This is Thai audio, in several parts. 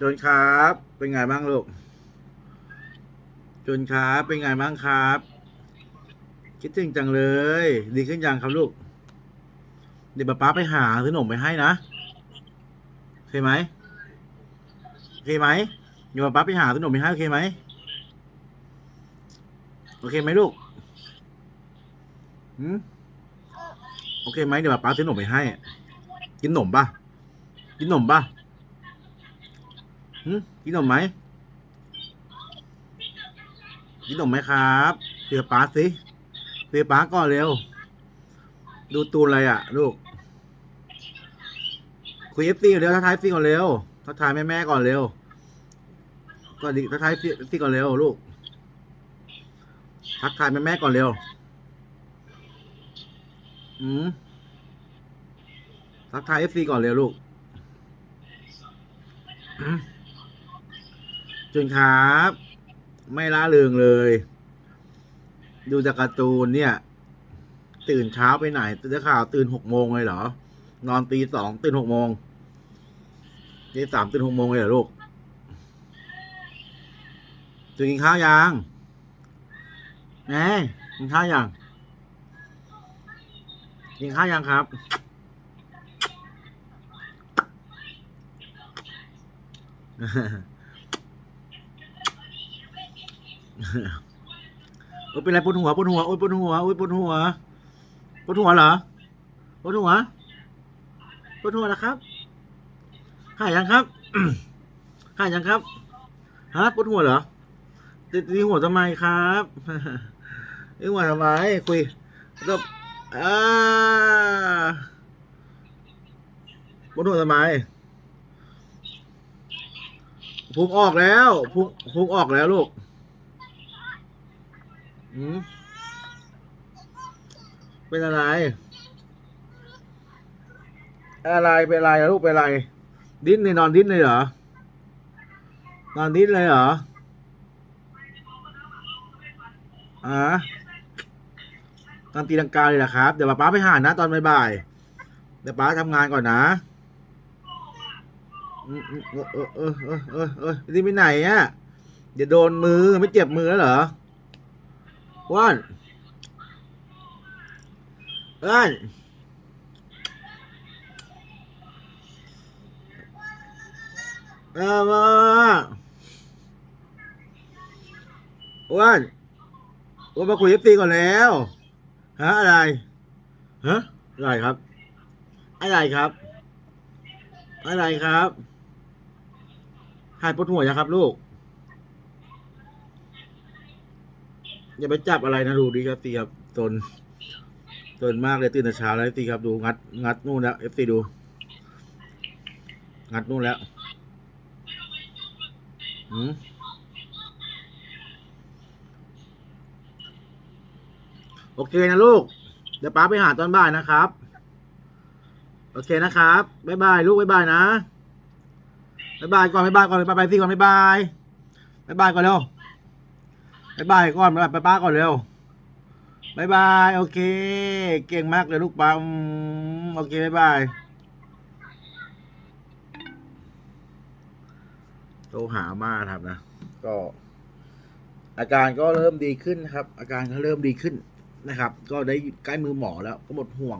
จนครับ เป็นไงบ้างลูก จนครับ เป็นไงบ้างครับ คิดถึงจังเลย ดีขึ้นยังครับลูก เดี๋ยวป๊าป๊าไปหาซื้อขนมไปให้นะโอเคไหมโอเคไหมเดี๋ยวป๊าป๊าไปหาซื้อขนมไปให้โอเคไหมโอเคไหมลูกหืมโอเคไหมเดี๋ยวป๊าป๊าซื้อขนมไปให้ กินขนมป่ะ กินขนมป่ะ หืมกินขนมไหมกินขนมไหมครับเสือป๊าสิเสือป๊าก่อนเร็ว ดูตูนอะไรอะ ลูก คุยเอฟซีก่อนเร็วทักทายฟซีก่อนเร็วทักทายแม่แม่ก่อนเร็วก็ดีทักทายฟซีก่อนเร็วลูก ทักทายแม่แม่ก่อนเร็วอืมทักทายเอฟซีก่อนเร็วลูกอืม จุนครับ ไม่ละเริงเลย ดูจากการ์ตูนเนี่ย ตื่นเช้าไปไหนตื่นข่าวตื่นหกโมงเลยเหรอ นอนตีสองตื่นหกโมงตีสามตื่นหกโมงเลยเหรอลูกจะกินข้าวยังแหน่กินข้าวยังกินข้าวยังครับ โอ้ยเป็นไรปวดหัวปวดหัวโอ้ยปวดหัวโอ้ยปวดหัวปวดหัวเหรอปวดหัวปวดหัวนะครับหายยังครับหายยังครับฮะปวดหัวเหรอตีตีหัวทำไมครับตีหัวทำไมคุยก็อ่าปวดหัวทำไมพุงออกแล้วพุงพุงออกแล้วลูก อืมเป็นอะไร อะไร เป็นอะไรลูกเป็นอะไร ดิ้นเลยนอนดิ้นเลยเหรอ นอนดิ้นเลยเหรออ่านอนตีลังกาเลยเหรอครับ เดี๋ยวป๊าไปหานะ ตอนบ่ายๆเดี๋ยวป๊าทำงานก่อนนะอืมอืมเออเออเออเออเออดิ้นไปไหนอะเดี๋ยวโดนมือไม่เจ็บมือแล้วเหรอ อ้วนอ้วนเออมาอ้วนอ้วนมาคุยเอฟซีก่อนแล้วฮะอะไรฮะอะไรครับ อะไรครับ อะไรครับหายปวดหัวยังครับลูก อย่าไปจับอะไรนะดูดิครับตีครับตนตนมากเลยตื่นแต่เช้าแล้วตีครับดูงัด งัดนู่นแล้วเอฟซีดู งัดนู่นแล้วอืมโอเคนะลูก เดี๋ยวป้าไปหาตอนบ่ายนะครับ โอเคนะครับบ๊ายบายลูกบ๊ายบายนะบ๊ายบายก่อนบ๊ายบายก่อนไปไปสิก่อนบ๊ายบายบ๊ายบายก่อนเร็ว บายบายก่อนบายบายป้าก่อนเร็วบายบายโอเค เก่งมากเลยลูกปังโอเคบายบายโทรหามาครับนะ ก็ อาการก็เริ่มดีขึ้นครับ อาการก็เริ่มดีขึ้นนะครับ ก็ได้ใกล้มือหมอแล้วก็หมดห่วง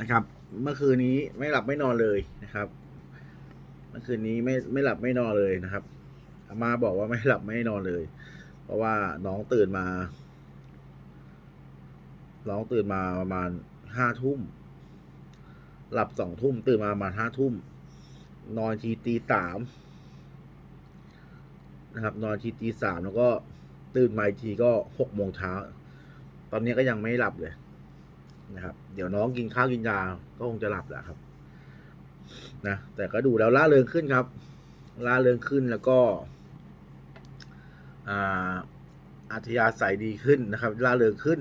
นะครับ เมื่อคืนนี้ไม่หลับไม่นอนเลยนะครับ เมื่อคืนนี้ไม่ไม่หลับไม่นอนเลยนะครับอามาบอกว่าไม่หลับไม่นอนเลย เพราะว่าน้องตื่นมา น้องตื่นมาประมาณห้าทุ่ม หลับสองทุ่ม ตื่นมาประมาณห้าทุ่ม นอนทีตีสามนะครับ นอนทีตีสามแล้วก็ตื่นมาทีก็หกโมงเช้า ตอนนี้ก็ยังไม่หลับเลยนะครับ เดี๋ยวน้องกินข้าวกินยา ก็คงจะหลับแหละครับ นะ แต่ก็ดูแล้วล่าเริงขึ้นครับล่าเริงขึ้นแล้วก็ อ่าอัธยาศัยดีขึ้นนะครับล่าเริงขึ้น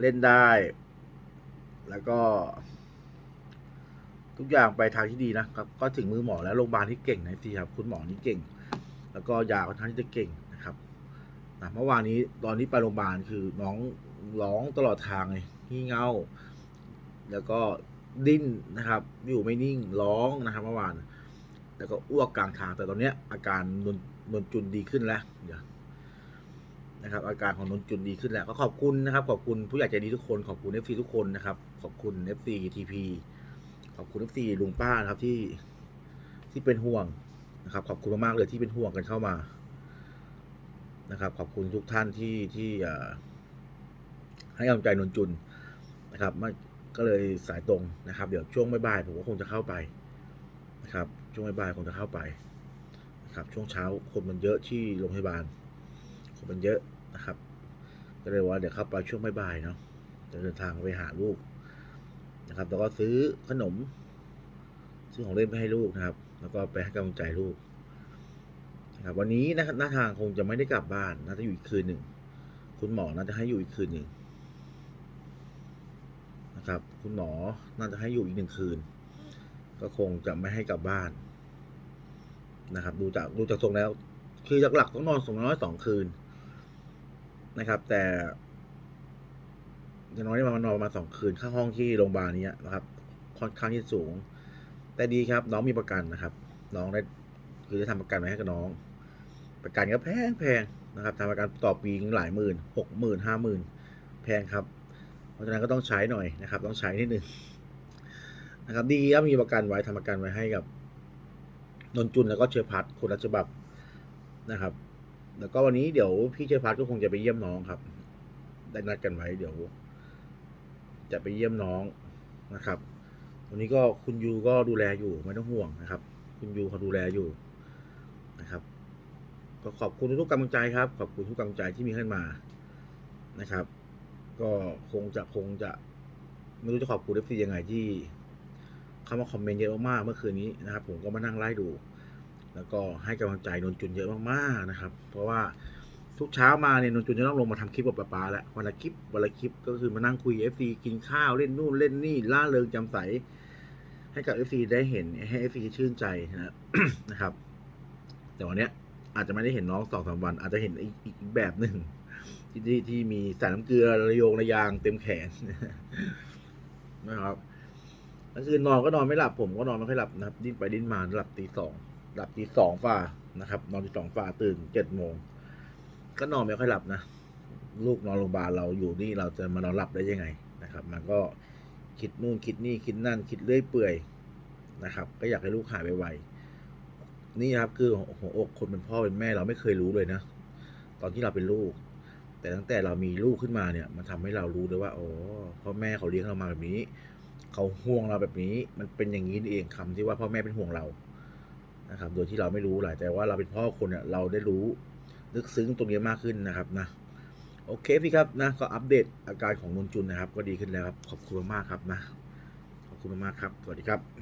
เล่นได้ แล้วก็ ทุกอย่างไปทางที่ดีนะครับ ก็ถึงมือหมอแล้วโรงพยาบาลที่เก่งนะทีครับ คุณหมอนี่เก่ง แล้วก็ยาค่อนข้างที่จะเก่งนะครับนะเมื่อวานนี้ตอนนี้ไปโรงพยาบาลคือน้องร้องตลอดทางเลยงี่เง่า แล้วก็ดิ้นนะครับ อยู่ไม่นิ่งร้องนะครับเมื่อวาน แล้วก็อ้วกกลางทางแต่ตอนเนี้ยอาการนน นนจุนดีขึ้นแล้วเดี๋ยวนะครับ อาการของนนจุนดีขึ้นแล้ว ก็ขอบคุณนะครับ ขอบคุณผู้ใหญ่ใจดีทุกคน ขอบคุณเอฟซีทุกคนนะครับ ขอบคุณเอฟซีทีพีขอบคุณเอฟซีลุงป้านะครับที่ที่เป็นห่วงนะครับ ขอบคุณมากๆเลยที่เป็นห่วงกันเข้ามานะครับ ขอบคุณทุกท่านที่ที่ให้กำลังใจนนจุนนะครับมันก็เลยสายตรงนะครับ เดี๋ยวช่วงบ่ายๆผมก็คงจะเข้าไปนะครับ ช่วงบ่ายๆคงจะเข้าไป นะครับ ช่วงเช้าคนมันเยอะที่โรงพยาบาล คนมันเยอะนะครับ ก็เลยว่าเดี๋ยวเข้าไปช่วงบ่ายๆเนาะจะเดินทางไปหาลูกนะครับแล้วก็ซื้อขนม ซื้อของเล่นไปให้ลูกนะครับ แล้วก็ไปให้กำลังใจลูกนะครับวันนี้นะครับหน้าทางคงจะไม่ได้กลับบ้านน่าจะอยู่อีกคืนหนึ่งคุณหมอน่าจะให้อยู่อีกคืนหนึ่งนะครับ คุณหมอน่าจะให้อยู่อีกหนึ่งคืน ก็คงจะไม่ให้กลับบ้าน นะครับ ดูจากดูจากทรงแล้ว คือหลักๆต้องนอนสองน้อยสองคืนนะครับ แต่อย่างน้อยมันนอนประมาณสองคืนค่าห้องที่โรงพยาบาลนี้นะครับ ค่อนข้างที่สูง แต่ดีครับ น้องมีประกันนะครับ น้องได้คือได้ทำประกันไว้ให้กับน้อง ประกันก็แพงแพงนะครับทำประกันต่อปีหลายหมื่นหกหมื่นห้าหมื่นแพงครับ เพราะฉะนั้นก็ต้องใช้หน่อยนะครับ ต้องใช้นิดนึงนะครับ ดีครับมีประกันไว้ทำประกันไว้ให้กับ นนจุนแล้วก็เชยพัทคนละฉบับนะครับ แล้วก็วันนี้เดี๋ยวพี่เชยพัทก็คงจะไปเยี่ยมน้องครับ ได้นัดกันไว้เดี๋ยว จะไปเยี่ยมน้องนะครับวันนี้ก็คุณยูก็ดูแลอยู่ไม่ต้องห่วงนะครับ คุณยูเขาดูแลอยู่นะครับ ก็ขอบคุณทุกกำลังใจครับ ขอบคุณทุกกำลังใจที่มีให้นมานะครับ ก็คงจะคงจะไม่รู้จะขอบคุณเอฟซียังไงที่ เข้ามาคอมเมนต์เยอะมากๆเมื่อคืนนี้นะครับ ผมก็มานั่งไล่ดู แล้วก็ให้กำลังใจนนจุนเยอะมากๆนะครับ เพราะว่าทุกเช้ามาเนี่ยนนจุนจะต้องลงมาทำคลิปกับป๊าป๊าแล้ววันละคลิปวันละคลิปก็คือมานั่งคุยเอฟซีกินข้าวเล่นนู่นเล่นนี่ล่าเริงจำใส ให้กับเอฟซีได้เห็นให้เอฟซีชื่นใจนะนะครับ แต่วันเนี้ยอาจจะไม่ได้เห็นน้องสองสามวัน อาจจะเห็นอีกอีกอีกแบบหนึ่งที่ที่ที่มีสารน้ำเกลือระโยงระยางเต็มแขนนะครับ ก็คือนอนก็นอนไม่หลับผมก็นอนไม่ค่อยหลับนะครับ ดิ้นไปดิ้นมาหลับตีสองหลับตีสองฝ่านะครับ นอนตีสองฝ่าตื่นเจ็ดโมงก็นอนไม่ค่อยหลับนะลูกนอนโรงพยาบาลเราอยู่นี่เราจะมานอนหลับได้ยังไงนะครับ มันก็คิดนู่นคิดนี่คิดนั่น คิดเรื่อยเปื่อยนะครับ ก็อยากให้ลูกหายไวๆนี่นะครับคือหัวอกคนเป็นพ่อเป็นแม่เราไม่เคยรู้เลยนะตอนที่เราเป็นลูก แต่ตั้งแต่เรามีลูกขึ้นมาเนี่ย มันทำให้เรารู้เลยว่าอ๋อพ่อแม่เขาเลี้ยงเรามาแบบนี้ เขาห่วงเราแบบนี้ มันเป็นอย่างนี้เองคำที่ว่าพ่อแม่เป็นห่วงเรานะครับ โดยที่เราไม่รู้หลายแต่ว่าเราเป็นพ่อคนเนี่ยเราได้รู้ลึกซึ้งตรงนี้มากขึ้นนะครับนะโอเคพี่ครับนะก็อัปเดตอาการของนนจุนนะครับ ก็ดีขึ้นแล้วครับขอบคุณมากครับนะขอบคุณมากครับสวัสดีครับ